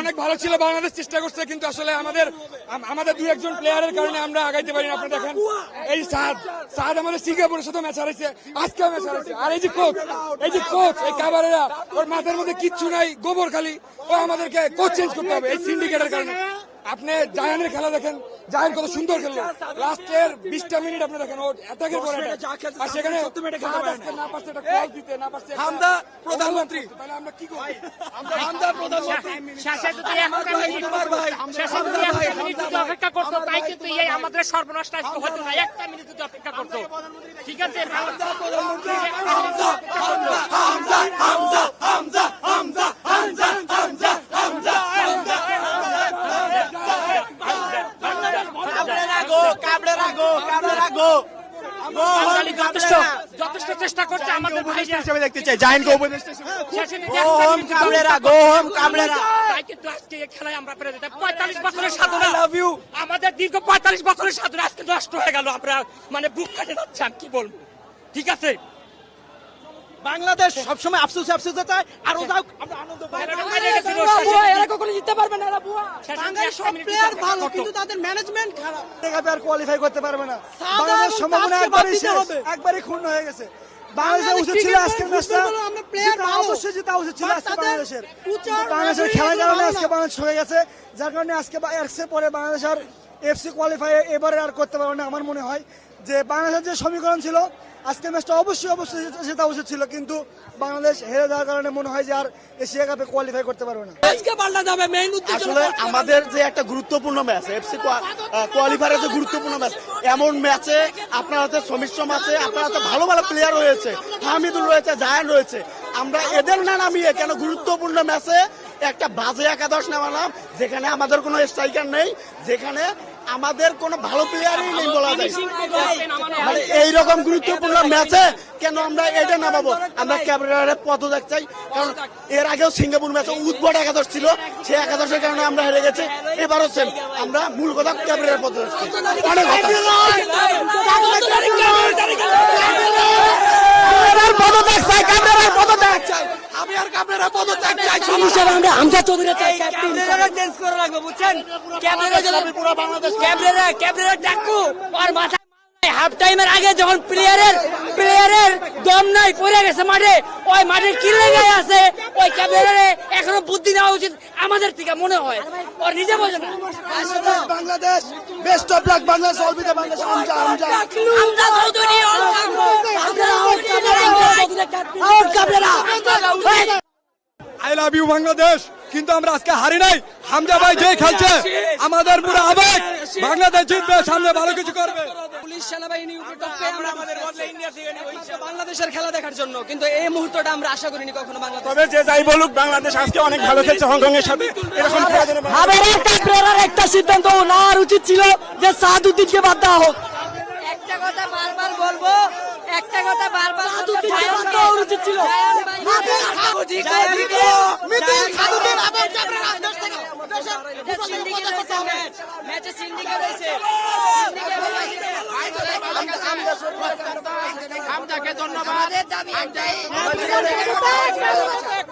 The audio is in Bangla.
অনেক ভালো ছিল বাংলাদেশ চেষ্টা করছে কিন্তু আসলে আমাদের আমাদের দুই একজন প্লেয়ারের কারণে আমরা আগাইতে পারি না আপনি দেখেন। এই সাদ সাদ আমাদের সিঙ্গাপুরের সাথে ম্যাচ হারাইছে আজকে ম্যাচ হারাইছে। আর এই যে কোচ এই যে কোচ এই কাবারেরা ওর মাথার মধ্যে কিচ্ছু নাই গোবর খালি। ও আমাদেরকে কোচ চেঞ্জ করতে হবে এই সিন্ডিকেটের কারণে। আপনি জায়ানের খেলা দেখেন জায়ান কত সুন্দর খেললো। লাস্টের বিশটা মিনিট আপনি দেখেন ও অ্যাটাকের পরে আর সেখানে না। পারছে এটা ক্রস দিতে না পারছে হামদা প্রধানমন্ত্রী। তাহলে আমরা কি করব? হামদা প্রধানমন্ত্রী। শেষে যদি একটা মিনিট তোমার ভাই শেষে একটা মিনিট যদি অপেক্ষা করতো তাই কিন্তু এই আমাদের সর্বনাশ আজকে হতো না একটা মিনিট যদি অপেক্ষা করতো। ঠিক আছে বাঙালি যথেষ্ট যথেষ্ট চেষ্টা করছে আমাদের হিসেবে দেখতে চাই। উপদেষ্টা কিন্তু আজকে এই খেলায় আমরা পেরে যেতাম পঁয়তাল্লিশ বছরের সাধনা আমাদের দীর্ঘ পঁয়তাল্লিশ বছরের সাধনা আজকে নষ্ট হয়ে গেল। আমরা মানে বুক কাটে যাচ্ছে আমি কি বলব? ঠিক আছে? বাংলাদেশ সবসময় আফসোস আফসোস চায় আরও যাও আমরা আনন্দ পাই। এরা কখনো জিততে পারবে না এরা বুয়া। বাঙালি সব প্লেয়ার ভালো কিন্তু তাদের ম্যানেজমেন্ট খারাপ। কাপে আর কোয়ালিফাই করতে পারবে না। বাংলাদেশ সম্ভাবনা একবারই শেষ একবারই ক্ষুণ্ণ হয়ে গেছে। বাংলাদেশের বাংলাদেশ উচিত ছিল ক্রিকেট আজকের ম্যাচটা আমরা ভালো। অবশ্যই জিতা উচিত ছিল আজকে বাংলাদেশের। বাংলাদেশের খেলার কারণে আজকে বাংলাদেশ হয়ে গেছে। যার কারণে আজকে পরে বাংলাদেশ আর এফসি কোয়ালিফাই এবারে আর করতে পারবে না আমার মনে হয়। যে বাংলাদেশের যে সমীকরণ ছিল আজকের ম্যাচটা অবশ্যই অবশ্যই জেতা- জেতা উচিত ছিল কিন্তু বাংলাদেশ হেরে যাওয়ার কারণে মনে হয় যে আর এশিয়া কাপে কোয়ালিফাই করতে পারবে না। আজকে পাল্টা যাবে মেইন উদ্দেশ্য আসলে আমাদের যে একটা গুরুত্বপূর্ণ ম্যাচ এফসি কোয়ালিফায়ারের যে গুরুত্বপূর্ণ ম্যাচ এমন ম্যাচে আপনার হাতে সমিশ্রম আছে আপনার হাতে ভালো ভালো প্লেয়ার রয়েছে হামিদুল রয়েছে জায়ান রয়েছে। আমরা এদের না নামিয়ে কেন গুরুত্বপূর্ণ ম্যাচে একটা বাজে একাদশ নামালাম যেখানে আমাদের কোনো স্ট্রাইকার নেই যেখানে আমাদের কোনো ভালো প্লেয়ারই নেই বলা যায়। মানে এইরকম গুরুত্বপূর্ণ ম্যাচে কেন আমরা এটা নামাবো? আমরা ক্যামেরারে পদত্যাগ চাই। কারণ এর আগেও সিঙ্গাপুর ম্যাচে উদ্ভট একাদশ ছিল। সেই একাদশের কারণে আমরা হেরে গেছি। এবারও সেম আমরা মূল কথা ক্যামেরার পদত্যাগ চাই অনেক পদত্যাগ চাই ক্যামেরার পদত্যাগ চাই আমি আর পদত্যাগ চাই হিসেবে আমরা হামজা চৌধুরী চাই ক্যামেরা চেঞ্জ করে লাগবে বুঝছেন? ক্যামেরা যদি পুরো বাংলাদেশ। ক্যামেরা ক্যামেরা ডাকু আর মাথা হাফ টাইমের আগে যখন প্লেয়ারের প্লেয়ারের দম নাই পড়ে গেছে মাঠে ওই মাঠের কি লেগে আছে ওই ক্যামেরারে এখনও বুদ্ধি নেওয়া উচিত আমাদের থেকে মনে হয়। ওর নিজে বোঝে না। Bangladesh best of luck Bangladesh অলবিদা Bangladesh আমজা আমজা। Hamza Chowdhury out Cabrera I love you Bangladesh কিন্তু আমরা আজকে হারি নাই। হামজা ভাই যে খেলছে আমাদের পুরো আবেগ। বাংলাদেশ জিতবে সামনে ভালো কিছু করবে। পুলিশ সেনাবাহিনী উপর টপকে আমরা আমাদের বদলে ইন্ডিয়া থেকে বাংলাদেশের খেলা দেখার জন্য। কিন্তু এই মুহূর্তটা আমরা আশা করিনি কখনো বাংলাদেশ। তবে যে যাই বলুক বাংলাদেশ আজকে অনেক ভালো খেলছে হংকং এর সাথে। এরকম খেলা একটা সিদ্ধান্ত নেওয়ার উচিত ছিল যে সাদুদ্দিনকে বাদ দেওয়া হোক। একটা কথা বারবার বলব একটা কথা বারবার উচিত ছিল এটা